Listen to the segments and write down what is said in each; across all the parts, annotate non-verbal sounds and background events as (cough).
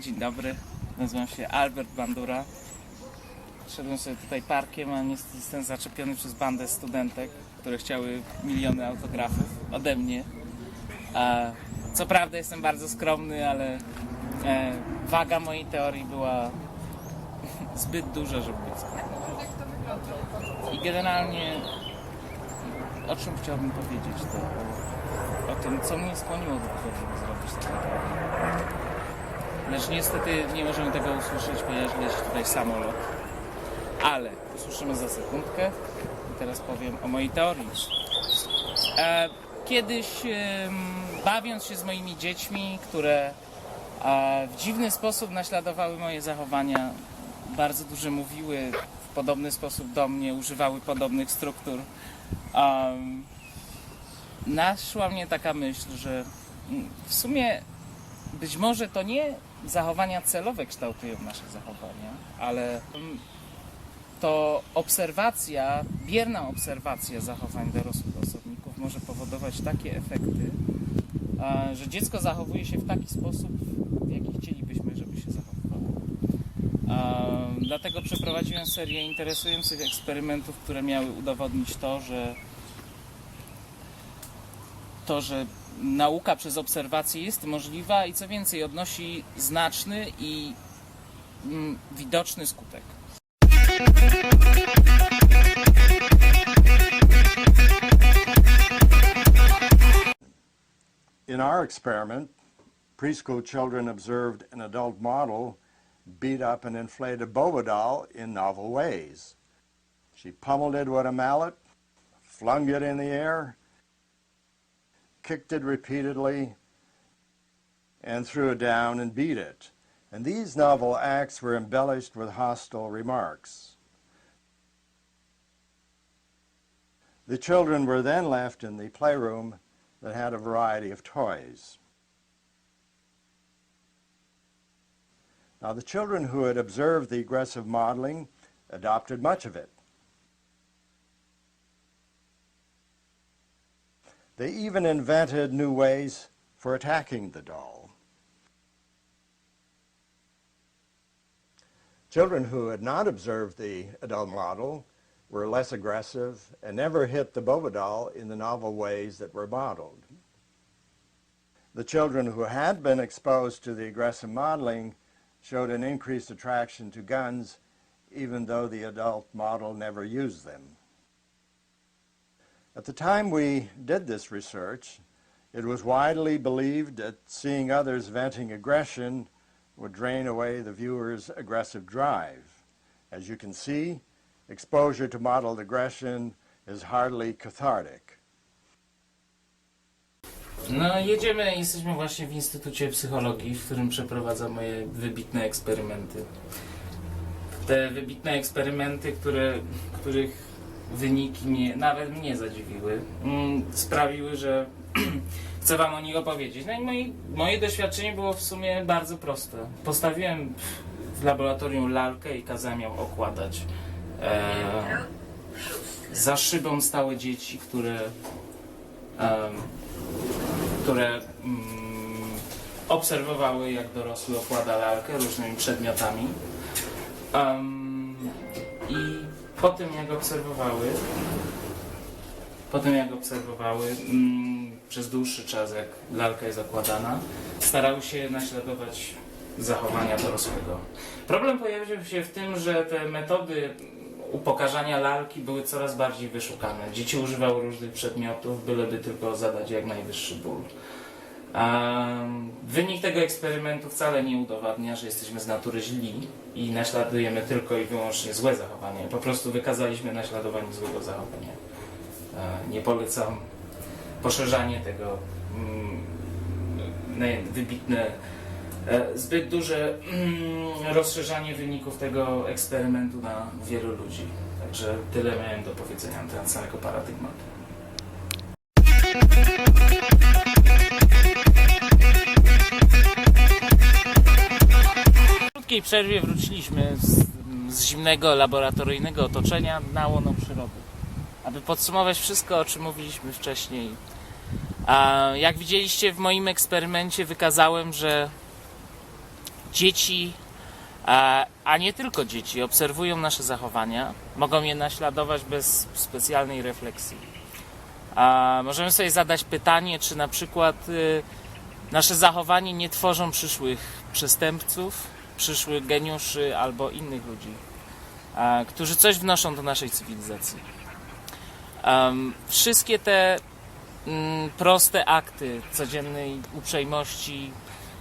Dzień dobry, nazywam się Albert Bandura. Szedłem sobie tutaj parkiem, a niestety jestem zaczepiony przez bandę studentek, które chciały miliony autografów ode mnie. A, co prawda jestem bardzo skromny, ale e, waga mojej teorii była (laughs) zbyt duża, żeby być skromny. I generalnie o czym chciałbym powiedzieć, to o, o tym, co mnie skłoniło do tego, żeby zrobić taką. Lecz niestety nie możemy tego usłyszeć, ponieważ leci tutaj samolot. Ale usłyszymy za sekundkę. I teraz powiem o mojej teorii. E, kiedyś em, bawiąc się z moimi dziećmi, które e, w dziwny sposób naśladowały moje zachowania, bardzo dużo mówiły w podobny sposób do mnie, używały podobnych struktur. Em, naszła mnie taka myśl, że mm, w sumie być może to nie zachowania celowe kształtują nasze zachowania, ale mm, to obserwacja, bierna obserwacja zachowań dorosłych osobników może powodować takie efekty, a, że dziecko zachowuje się w taki sposób, w jaki chcielibyśmy, żeby się zachowywało. Dlatego przeprowadziłem serię interesujących eksperymentów, które miały udowodnić to, że to, że nauka przez obserwację jest możliwa i co więcej, odnosi znaczny i mm, widoczny skutek. In our experiment, preschool children observed an adult model beat up an inflated boba doll in novel ways. She pummeled it with a mallet, flung it in the air, kicked it repeatedly, and threw it down and beat it. And these novel acts were embellished with hostile remarks. The children were then left in the playroom that had a variety of toys. Now, the children who had observed the aggressive modeling adopted much of it. They even invented new ways for attacking the doll. Children who had not observed the adult model were less aggressive and never hit the boba doll in the novel ways that were modeled. The children who had been exposed to the aggressive modeling showed an increased attraction to guns even though the adult model never used them. At the time we did this research, it was widely believed that seeing others venting aggression would drain away the viewer's aggressive drive. As you can see, exposure to modeled aggression is hardly cathartic. No, jedziemy, jesteśmy właśnie w Instytucie Psychologii, w którym przeprowadzam moje wybitne eksperymenty. Te wybitne eksperymenty, które, których wyniki mnie, nawet mnie zadziwiły, mm, sprawiły, że (clears throat) chcę Wam o nich opowiedzieć. No i moje, moje doświadczenie było w sumie bardzo proste. Postawiłem w laboratorium lalkę i kazałem ją okładać. E, za szybą stały dzieci, które em, które mm, obserwowały, jak dorosły okłada lalkę różnymi przedmiotami. Em, I po tym, jak obserwowały, po tym, jak obserwowały mm, przez dłuższy czas, jak lalka jest okładana, starały się naśladować zachowania dorosłego. Problem pojawił się w tym, że te metody upokarzania lalki były coraz bardziej wyszukane. Dzieci używały różnych przedmiotów, byleby tylko zadać jak najwyższy ból. Wynik tego eksperymentu wcale nie udowadnia, że jesteśmy z natury źli i naśladujemy tylko i wyłącznie złe zachowania. Po prostu wykazaliśmy naśladowanie złego zachowania. Nie polecam poszerzania tego mm, wybitne, zbyt duże mm, rozszerzanie wyników tego eksperymentu na wielu ludzi. Także tyle miałem do powiedzenia na temat samego paradygmatu. W krótkiej przerwie wróciliśmy z, z zimnego laboratoryjnego otoczenia na łono przyrody. Aby podsumować wszystko, o czym mówiliśmy wcześniej. A jak widzieliście w moim eksperymencie, wykazałem, że dzieci, a, nie tylko dzieci, obserwują nasze zachowania, mogą je naśladować bez specjalnej refleksji. Możemy sobie zadać pytanie, czy na przykład y, nasze zachowanie nie tworzą przyszłych przestępców, przyszłych geniuszy albo innych ludzi, którzy coś wnoszą do naszej cywilizacji. Wszystkie te mm, proste akty codziennej uprzejmości,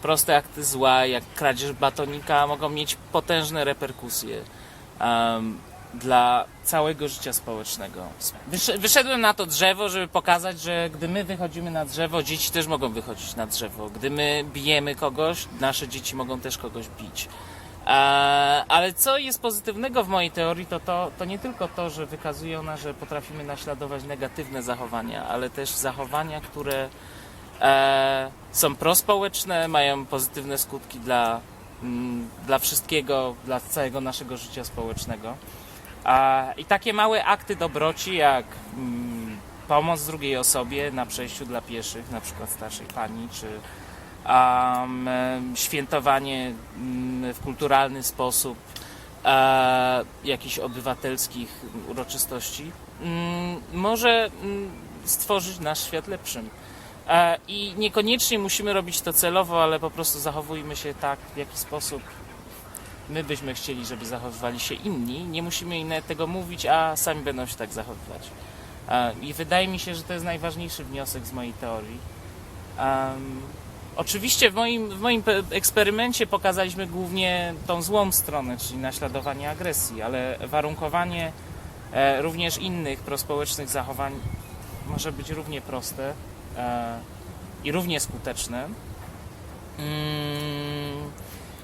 proste akty zła, jak kradzież batonika, mogą mieć potężne reperkusje em, dla całego życia społecznego. Wysz- Wyszedłem na to drzewo, żeby pokazać, że gdy my wychodzimy na drzewo, dzieci też mogą wychodzić na drzewo. Gdy my bijemy kogoś, nasze dzieci mogą też kogoś bić. E, Ale co jest pozytywnego w mojej teorii, to, to, to nie tylko to, że wykazuje ona, że potrafimy naśladować negatywne zachowania, ale też zachowania, które e, są prospołeczne, mają pozytywne skutki dla, mm, dla wszystkiego, dla całego naszego życia społecznego. I takie małe akty dobroci, jak mm, pomoc drugiej osobie na przejściu dla pieszych, na przykład starszej pani, czy um, świętowanie mm, w kulturalny sposób e, jakichś obywatelskich uroczystości, mm, może mm, stworzyć nasz świat lepszym. E, I niekoniecznie musimy robić to celowo, ale po prostu zachowujmy się tak, w jaki sposób my byśmy chcieli, żeby zachowywali się inni. Nie musimy inne tego mówić, a sami będą się tak zachowywać. E, I wydaje mi się, że to jest najważniejszy wniosek z mojej teorii. Em, oczywiście w moim, w moim pe- eksperymencie pokazaliśmy głównie tą złą stronę, czyli naśladowanie agresji, ale warunkowanie e, również innych prospołecznych zachowań może być równie proste i równie skuteczne. Mm,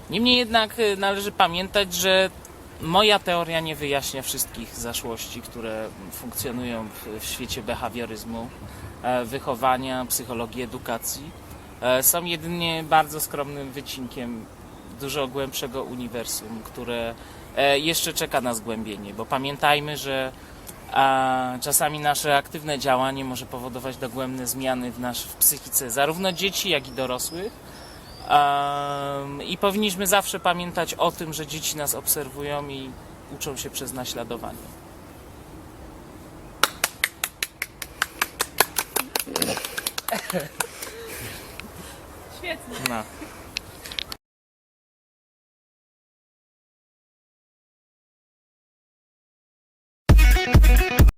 Niemniej jednak e, należy pamiętać, że moja teoria nie wyjaśnia wszystkich zaszłości, które funkcjonują w, świecie behawioryzmu, e, wychowania, psychologii, edukacji. E, Są jedynie bardzo skromnym wycinkiem dużo głębszego uniwersum, które e, jeszcze czeka na zgłębienie, bo pamiętajmy, że a czasami nasze aktywne działanie może powodować dogłębne zmiany w, nasz, w psychice zarówno dzieci, jak i dorosłych. I powinniśmy zawsze pamiętać o tym, że dzieci nas obserwują i uczą się przez naśladowanie. Świetnie. No.